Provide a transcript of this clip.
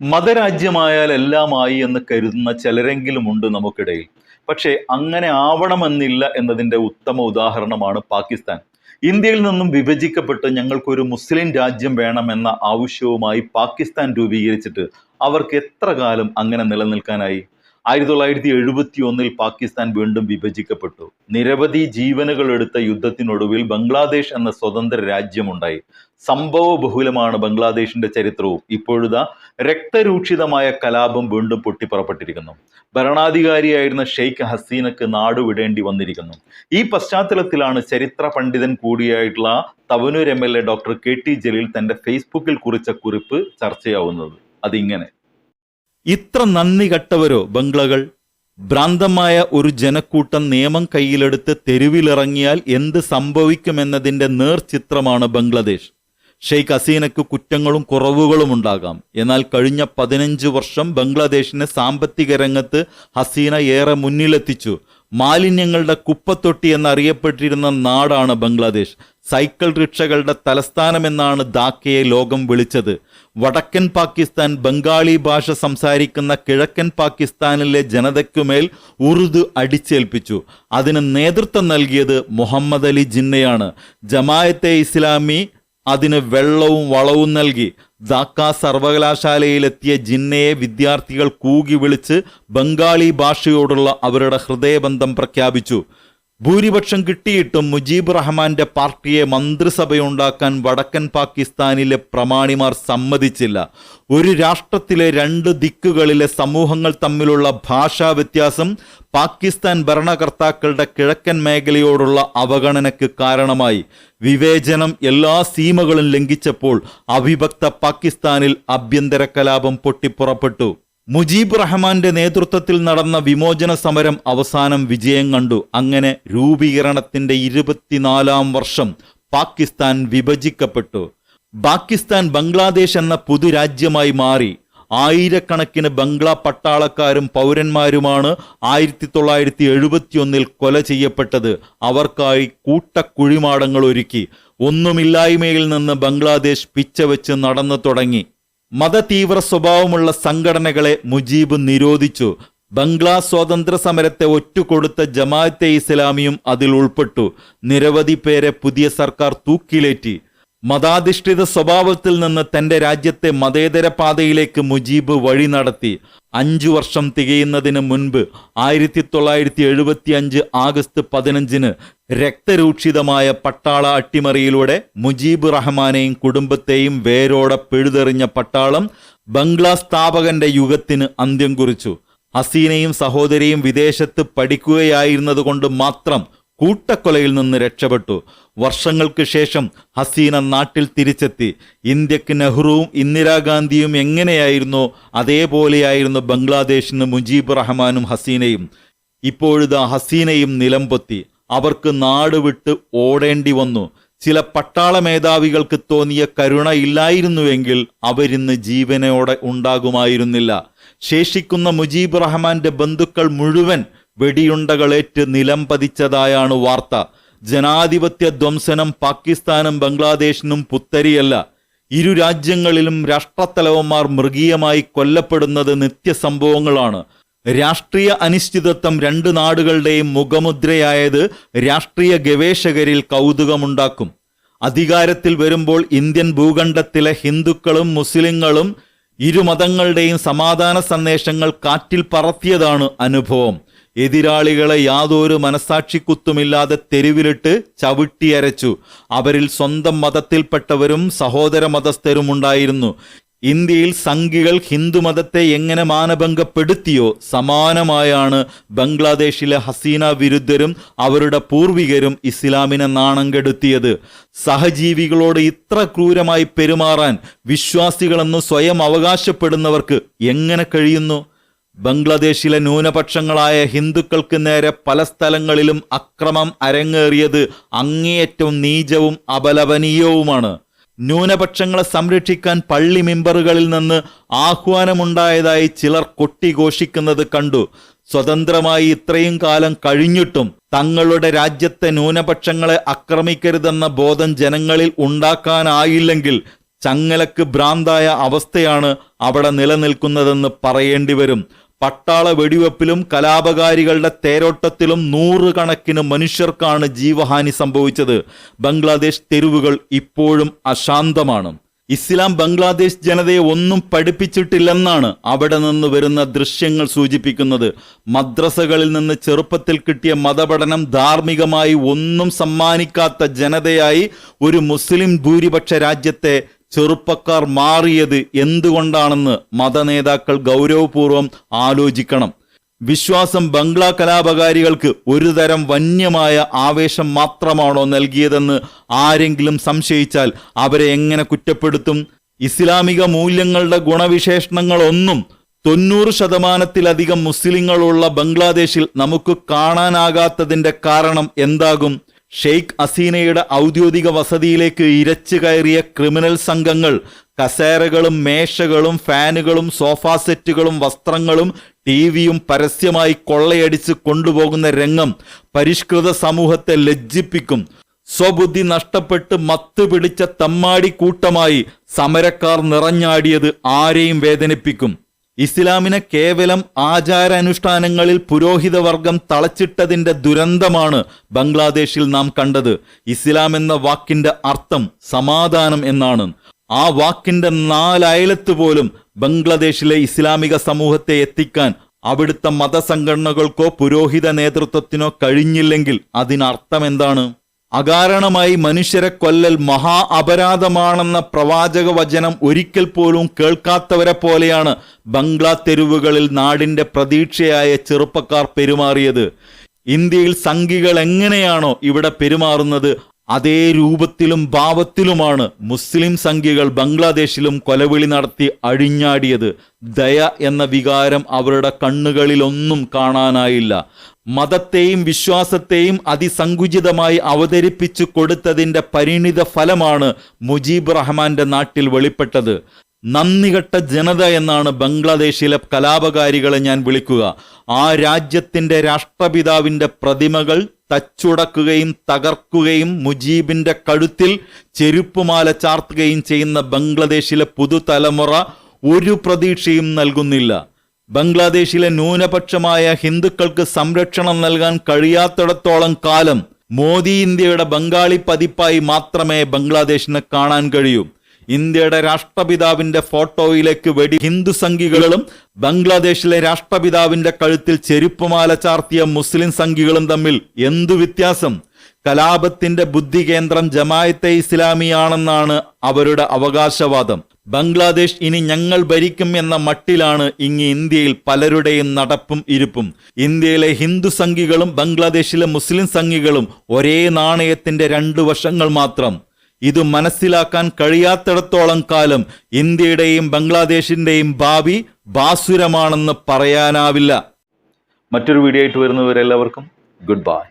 മതരാജ്യമായാൽ എല്ലാമായി എന്ന് കരുതുന്ന ചിലരെങ്കിലും ഉണ്ട് നമുക്കിടയിൽ. പക്ഷേ അങ്ങനെ ആവണമെന്നില്ല എന്നതിന്റെ ഉത്തമ ഉദാഹരണമാണ് പാകിസ്ഥാൻ. ഇന്ത്യയിൽ നിന്നും വിഭജിക്കപ്പെട്ട് ഞങ്ങൾക്കൊരു മുസ്ലിം രാജ്യം വേണമെന്ന ആവശ്യവുമായി പാകിസ്ഥാൻ രൂപീകരിച്ചിട്ട് അവർക്ക് എത്ര കാലം അങ്ങനെ നിലനിൽക്കാനായി? ആയിരത്തി തൊള്ളായിരത്തി എഴുപത്തി ഒന്നിൽ പാകിസ്ഥാൻ വീണ്ടും വിഭജിക്കപ്പെട്ടു. നിരവധി ജീവനുകൾ എടുത്ത യുദ്ധത്തിനൊടുവിൽ ബംഗ്ലാദേശ് എന്ന സ്വതന്ത്ര രാജ്യമുണ്ടായി. സംഭവ ബഹുലമാണ് ബംഗ്ലാദേശിന്റെ ചരിത്രവും. ഇപ്പോഴുതാ രക്തരൂക്ഷിതമായ കലാപം വീണ്ടും പൊട്ടിപ്പുറപ്പെട്ടിരിക്കുന്നു. ഭരണാധികാരിയായിരുന്ന ഷെയ്ഖ് ഹസീനക്ക് നാടുവിടേണ്ടി വന്നിരിക്കുന്നു. ഈ പശ്ചാത്തലത്തിലാണ് ചരിത്ര പണ്ഡിതൻ കൂടിയായിട്ടുള്ള Thavanur M L A doctor K T Jaleel തന്റെ ഫേസ്ബുക്കിൽ കുറിച്ച കുറിപ്പ് ചർച്ചയാവുന്നത്. അതിങ്ങനെ. ഇത്ര നന്ദി കെട്ടവരോ ബംഗ്ലകൾ? ഭ്രാന്തമായ ഒരു ജനക്കൂട്ടം നിയമം കയ്യിലെടുത്ത് തെരുവിലിറങ്ങിയാൽ എന്ത് സംഭവിക്കുമെന്നതിന്റെ നേർചിത്രമാണ് ബംഗ്ലാദേശ്. ഷെയ്ഖ് ഹസീനക്ക് കുറ്റങ്ങളും കുറവുകളും ഉണ്ടാകാം. എന്നാൽ കഴിഞ്ഞ പതിനഞ്ച് വർഷം ബംഗ്ലാദേശിനെ സാമ്പത്തിക രംഗത്ത് ഹസീന ഏറെ മുന്നിലെത്തിച്ചു. മാലിന്യങ്ങളുടെ കുപ്പത്തൊട്ടി എന്നറിയപ്പെട്ടിരുന്ന നാടാണ് ബംഗ്ലാദേശ്. സൈക്കിൾ റിക്ഷകളുടെ തലസ്ഥാനമെന്നാണ് ധാക്കയെ ലോകം വിളിച്ചത്. വടക്കൻ പാകിസ്ഥാൻ ബംഗാളി ഭാഷ സംസാരിക്കുന്ന കിഴക്കൻ പാകിസ്ഥാനിലെ ജനതയ്ക്കുമേൽ ഉറുദു അടിച്ചേൽപ്പിച്ചു. അതിന് നേതൃത്വം നൽകിയത് മുഹമ്മദ് അലി ജിന്നയാണ്. ജമായത്തെ ഇസ്ലാമി അതിന് വെള്ളവും വളവും നൽകി. ദാക്ക സർവകലാശാലയിലെത്തിയ ജിന്നയെ വിദ്യാർത്ഥികൾ കൂകി വിളിച്ച് ബംഗാളി ഭാഷയോടുള്ള അവരുടെ ഹൃദയബന്ധം പ്രഖ്യാപിച്ചു. ഭൂരിപക്ഷം കിട്ടിയിട്ടും മുജീബ് റഹ്മാന്റെ പാർട്ടിയെ മന്ത്രിസഭയുണ്ടാക്കാൻ വടക്കൻ പാകിസ്ഥാനിലെ പ്രമാണിമാർ സമ്മതിച്ചില്ല. ഒരു രാഷ്ട്രത്തിലെ രണ്ട് ദിക്കുകളിലെ സമൂഹങ്ങൾ തമ്മിലുള്ള ഭാഷാ വ്യത്യാസം പാകിസ്ഥാൻ ഭരണകർത്താക്കളുടെ കിഴക്കൻ മേഖലയോടുള്ള അവഗണനയ്ക്ക് കാരണമായി. വിവേചനം എല്ലാ സീമകളും ലംഘിച്ചപ്പോൾ അവിഭക്ത പാകിസ്ഥാനിൽ ആഭ്യന്തര കലാപം പൊട്ടിപ്പുറപ്പെട്ടു. മുജീബ് റഹ്മാന്റെ നേതൃത്വത്തിൽ നടന്ന വിമോചന സമരം അവസാനം വിജയം കണ്ടു. അങ്ങനെ രൂപീകരണത്തിന്റെ ഇരുപത്തിനാലാം വർഷം പാകിസ്ഥാൻ വിഭജിക്കപ്പെട്ടു. പാകിസ്ഥാൻ ബംഗ്ലാദേശ് എന്ന പുതുരാജ്യമായി മാറി. ആയിരക്കണക്കിന് ബംഗ്ലാ പട്ടാളക്കാരും പൗരന്മാരുമാണ് ആയിരത്തി തൊള്ളായിരത്തി എഴുപത്തിയൊന്നിൽ കൊല ചെയ്യപ്പെട്ടത്. അവർക്കായി കൂട്ടക്കുഴിമാടങ്ങൾ ഒരുക്കി. ഒന്നുമില്ലായ്മയിൽ നിന്ന് ബംഗ്ലാദേശ് പിച്ചവെച്ച് നടന്നു തുടങ്ങി. മതതീവ്ര സ്വഭാവമുള്ള സംഘടനകളെ മുജീബ് നിരോധിച്ചു. ബംഗ്ലാ സ്വാതന്ത്ര്യ സമരത്തെ ഒറ്റുകൊടുത്ത ജമാഅത്തെ ഇസ്ലാമിയും അതിൽ ഉൾപ്പെട്ടു. നിരവധി പേരെ പുതിയ സർക്കാർ തൂക്കിലേറ്റി. മതാധിഷ്ഠിത സ്വഭാവത്തിൽ നിന്ന് തന്റെ രാജ്യത്തെ മതേതര പാതയിലേക്ക് മുജീബ് വഴി നടത്തി അഞ്ചു വർഷം തികയുന്നതിന് മുൻപ് ആയിരത്തി തൊള്ളായിരത്തി എഴുപത്തി അഞ്ച് ആഗസ്റ്റ് പതിനഞ്ചിന് രക്തരൂക്ഷിതമായ പട്ടാള അട്ടിമറിയിലൂടെ മുജീബ് റഹ്മാനെയും കുടുംബത്തെയും വേരോടെ പിഴുതെറിഞ്ഞ പട്ടാളം ബംഗ്ലാ സ്ഥാപകന്റെ യുഗത്തിന് അന്ത്യം കുറിച്ചു. ഹസീനയും സഹോദരിയും വിദേശത്ത് പഠിക്കുകയായിരുന്നതുകൊണ്ട് മാത്രം കൂട്ടക്കൊലയിൽ നിന്ന് രക്ഷപ്പെട്ടു. വർഷങ്ങൾക്ക് ശേഷം ഹസീന നാട്ടിൽ തിരിച്ചെത്തി. ഇന്ത്യയ്ക്ക് നെഹ്റുവും ഇന്ദിരാഗാന്ധിയും എങ്ങനെയായിരുന്നു? അതേപോലെയായിരുന്നു ബംഗ്ലാദേശിന് മുജീബ് റഹ്മാനും ഹസീനയും. ഇപ്പോഴിതാ ഹസീനയും നിലംപൊത്തി. അവർക്ക് നാട് വിട്ട് ഓടേണ്ടി വന്നു. ചില പട്ടാള മേധാവികൾക്ക് തോന്നിയ കരുണ ഇല്ലായിരുന്നുവെങ്കിൽ അവരിന്ന് ജീവനോടെ ഉണ്ടാകുമായിരുന്നില്ല. ശേഷിക്കുന്ന മുജീബ് റഹ്മാന്റെ ബന്ധുക്കൾ മുഴുവൻ വെടിയുണ്ടകളേറ്റ് നിലം പതിച്ചതായാണ് വാർത്ത. ജനാധിപത്യ ധ്വംസനം പാകിസ്ഥാനും ബംഗ്ലാദേശിനും പുത്തരിയല്ല. ഇരു രാജ്യങ്ങളിലും രാഷ്ട്രത്തലവന്മാർ മൃഗീയമായി കൊല്ലപ്പെടുന്നത് നിത്യസംഭവങ്ങളാണ്. രാഷ്ട്രീയ അനിശ്ചിതത്വം രണ്ട് നാടുകളുടെയും മുഖമുദ്രയായത് രാഷ്ട്രീയ ഗവേഷകരിൽ കൗതുകമുണ്ടാക്കും. അധികാരത്തിൽ വരുമ്പോൾ ഇന്ത്യൻ ഭൂഖണ്ഡത്തിലെ ഹിന്ദുക്കളും മുസ്ലിങ്ങളും ഇരുമതങ്ങളുടെയും സമാധാന സന്ദേശങ്ങൾ കാറ്റിൽ പറത്തിയതാണ് അനുഭവം. എതിരാളികളെ യാതൊരു മനസാക്ഷിക്കുത്തുമില്ലാതെ തെരുവിലിട്ട് ചവിട്ടിയരച്ചു. അവരിൽ സ്വന്തം മതത്തിൽപ്പെട്ടവരും സഹോദര മതസ്ഥരും ഉണ്ടായിരുന്നു. ഇന്ത്യയിൽ സംഘികൾ ഹിന്ദുമതത്തെ എങ്ങനെ മാനഭംഗപ്പെടുത്തിയോ സമാനമായാണ് ബംഗ്ലാദേശിലെ ഹസീന വിരുദ്ധരും അവരുടെ പൂർവികരും ഇസ്ലാമിനെ നാണം കെടുത്തിയത് സഹജീവികളോട് ഇത്ര ക്രൂരമായി പെരുമാറാൻ വിശ്വാസികളെന്ന് സ്വയം അവകാശപ്പെടുന്നവർക്ക് എങ്ങനെ കഴിയുന്നു? ബംഗ്ലാദേശിലെ ന്യൂനപക്ഷങ്ങളായ ഹിന്ദുക്കൾക്ക് നേരെ പല സ്ഥലങ്ങളിലും അക്രമം അരങ്ങേറിയത് അങ്ങേയറ്റം നീചവും അപലപനീയവുമാണ്. ന്യൂനപക്ഷങ്ങളെ സംരക്ഷിക്കാൻ പള്ളി മെമ്പറുകളിൽ നിന്ന് ആഹ്വാനമുണ്ടായതായി ചിലർ കൊട്ടിഘോഷിക്കുന്നത് കണ്ടു. സ്വതന്ത്രമായി ഇത്രയും കാലം കഴിഞ്ഞിട്ടും തങ്ങളുടെ രാജ്യത്തെ ന്യൂനപക്ഷങ്ങളെ ആക്രമിക്കരുതെന്ന ബോധം ജനങ്ങളിൽ ഉണ്ടാക്കാനായില്ലെങ്കിൽ ചങ്ങലക്ക് ഭ്രാന്തായ അവസ്ഥയാണ് അവിടെ നിലനിൽക്കുന്നതെന്ന് പറയേണ്ടി വരും പട്ടാള വെടിവെപ്പിലും കലാപകാരികളുടെ തേരോട്ടത്തിലും നൂറുകണക്കിന് മനുഷ്യർക്കാണ് ജീവഹാനി സംഭവിച്ചത്. ബംഗ്ലാദേശ് തെരുവുകൾ ഇപ്പോഴും അശാന്തമാണ്. ഇസ്ലാം ബംഗ്ലാദേശ് ജനതയെ ഒന്നും പഠിപ്പിച്ചിട്ടില്ലെന്നാണ് അവിടെ നിന്ന് വരുന്ന ദൃശ്യങ്ങൾ സൂചിപ്പിക്കുന്നത്. മദ്രസകളിൽ നിന്ന് ചെറുപ്പത്തിൽ കിട്ടിയ മതപഠനം ധാർമ്മികമായി ഒന്നും സമ്മാനിക്കാത്ത ജനതയായി ഒരു മുസ്ലിം ഭൂരിപക്ഷ രാജ്യത്തെ ചെറുപ്പക്കാർ മാറിയത് എന്തുകൊണ്ടാണെന്ന് മതനേതാക്കൾ ഗൗരവപൂർവം ആലോചിക്കണം. വിശ്വാസം ബംഗ്ലാ കലാപകാരികൾക്ക് ഒരുതരം വന്യമായ ആവേശം മാത്രമാണോ നൽകിയതെന്ന് ആരെങ്കിലും സംശയിച്ചാൽ അവരെ എങ്ങനെ കുറ്റപ്പെടുത്തും? ഇസ്ലാമിക മൂല്യങ്ങളുടെ ഗുണവിശേഷണങ്ങളൊന്നും തൊണ്ണൂറ് ശതമാനത്തിലധികം മുസ്ലിങ്ങളുള്ള ബംഗ്ലാദേശിൽ നമുക്ക് കാണാനാകാത്തതിന്റെ കാരണം എന്താകും? ഷെയ്ഖ് അസീനയുടെ ഔദ്യോഗിക വസതിയിലേക്ക് ഇരച്ചു കയറിയ ക്രിമിനൽ സംഘങ്ങൾ കസേരകളും മേശകളും ഫാനുകളും സോഫാ സെറ്റുകളും വസ്ത്രങ്ങളും ടിവിയും പരസ്യമായി കൊള്ളയടിച്ച് കൊണ്ടുപോകുന്ന രംഗം പരിഷ്കൃത സമൂഹത്തെ ലജ്ജിപ്പിക്കും. സ്വബുദ്ധി നഷ്ടപ്പെട്ട് മത്ത് പിടിച്ച തമ്മാടി കൂട്ടമായി സമരക്കാർ നിറഞ്ഞാടിയത് ആരെയും വേദനിപ്പിക്കും. ഇസ്ലാമിനെ കേവലം ആചാരാനുഷ്ഠാനങ്ങളിൽ പുരോഹിതവർഗം തളച്ചിട്ടതിന്റെ ദുരന്തമാണ് ബംഗ്ലാദേശിൽ നാം കണ്ടത്. ഇസ്ലാം എന്ന വാക്കിന്റെ അർത്ഥം സമാധാനം എന്നാണ്. ആ വാക്കിന്റെ നാലയലത്ത് പോലും ബംഗ്ലാദേശിലെ ഇസ്ലാമിക സമൂഹത്തെ എത്തിക്കാൻ അവിടുത്തെ മതസംഘടനകൾക്കോ പുരോഹിത നേതൃത്വത്തിനോ കഴിഞ്ഞില്ലെങ്കിൽ അതിനർത്ഥം എന്താണ്? അകാരണമായി മനുഷ്യരെ കൊല്ലൽ മഹാ അപരാധമാണെന്ന പ്രവാചക വചനം ഒരിക്കൽ പോലും കേൾക്കാത്തവരെ പോലെയാണ് ബംഗ്ലാ തെരുവുകളിൽ നാടിന്റെ പ്രതീക്ഷയായ ചെറുപ്പക്കാർ പെരുമാറിയത്. ഇന്ത്യയിൽ സംഘികൾ എങ്ങനെയാണോ ഇവിടെ പെരുമാറുന്നത് അതേ രൂപത്തിലും ഭാവത്തിലുമാണ് മുസ്ലിം സംഖ്യകൾ ബംഗ്ലാദേശിലും കൊലവിളി നടത്തി അഴിഞ്ഞാടിയത്. ദയ എന്ന വികാരം അവരുടെ കണ്ണുകളിലൊന്നും കാണാനായില്ല. മതത്തെയും വിശ്വാസത്തെയും അതിസങ്കുചിതമായി അവതരിപ്പിച്ചു കൊടുത്തതിന്റെ പരിണിത ഫലമാണ് മുജീബ് റഹ്മാന്റെ നാട്ടിൽ വെളിപ്പെട്ടത്. നന്ദികെട്ട ജനത എന്നാണ് ബംഗ്ലാദേശിലെ കലാപകാരികളെ ഞാൻ വിളിക്കുക. ആ രാജ്യത്തിന്റെ രാഷ്ട്രപിതാവിന്റെ പ്രതിമകൾ തച്ചുടക്കുകയും തകർക്കുകയും മുജീബിന്റെ കഴുത്തിൽ ചെരുപ്പുമാല ചാർത്തുകയും ചെയ്യുന്ന ബംഗ്ലാദേശിലെ പുതുതലമുറ ഒരു പ്രതീക്ഷയും നൽകുന്നില്ല. ബംഗ്ലാദേശിലെ ന്യൂനപക്ഷമായ ഹിന്ദുക്കൾക്ക് സംരക്ഷണം നൽകാൻ കഴിയാത്തിടത്തോളം കാലം മോദി ഇന്ത്യയുടെ ബംഗാളി പതിപ്പായി മാത്രമേ ബംഗ്ലാദേശിനെ കാണാൻ കഴിയൂ. ഇന്ത്യയുടെ രാഷ്ട്രപിതാവിന്റെ ഫോട്ടോയിലേക്ക് വെടി ഹിന്ദു സംഘികളും ബംഗ്ലാദേശിലെ രാഷ്ട്രപിതാവിന്റെ കഴുത്തിൽ ചെരുപ്പുമാല ചാർത്തിയ മുസ്ലിം സംഘികളും തമ്മിൽ എന്തു വ്യത്യാസം? കലാപത്തിന്റെ ബുദ്ധി കേന്ദ്രം ജമായത്തെ ഇസ്ലാമിയാണെന്നാണ് അവരുടെ അവകാശവാദം. ബംഗ്ലാദേശ് ഇനി ഞങ്ങൾ ഭരിക്കും എന്ന മട്ടിലാണ് ഇങ്ങി ഇന്ത്യയിൽ പലരുടെയും നടപ്പും ഇരിപ്പും. ഇന്ത്യയിലെ ഹിന്ദു സംഘികളും ബംഗ്ലാദേശിലെ മുസ്ലിം സംഘികളും ഒരേ നാണയത്തിന്റെ രണ്ടു വശങ്ങൾ മാത്രം. ഇത് മനസ്സിലാക്കാൻ കഴിയാത്തിടത്തോളം കാലം ഇന്ത്യയുടെയും ബംഗ്ലാദേശിന്റെയും ഭാവി ബാസുരമാണെന്ന് പറയാനാവില്ല. മറ്റൊരു വീഡിയോ ആയിട്ട് വരുന്നവരെല്ലാവർക്കും ഗുഡ് ബൈ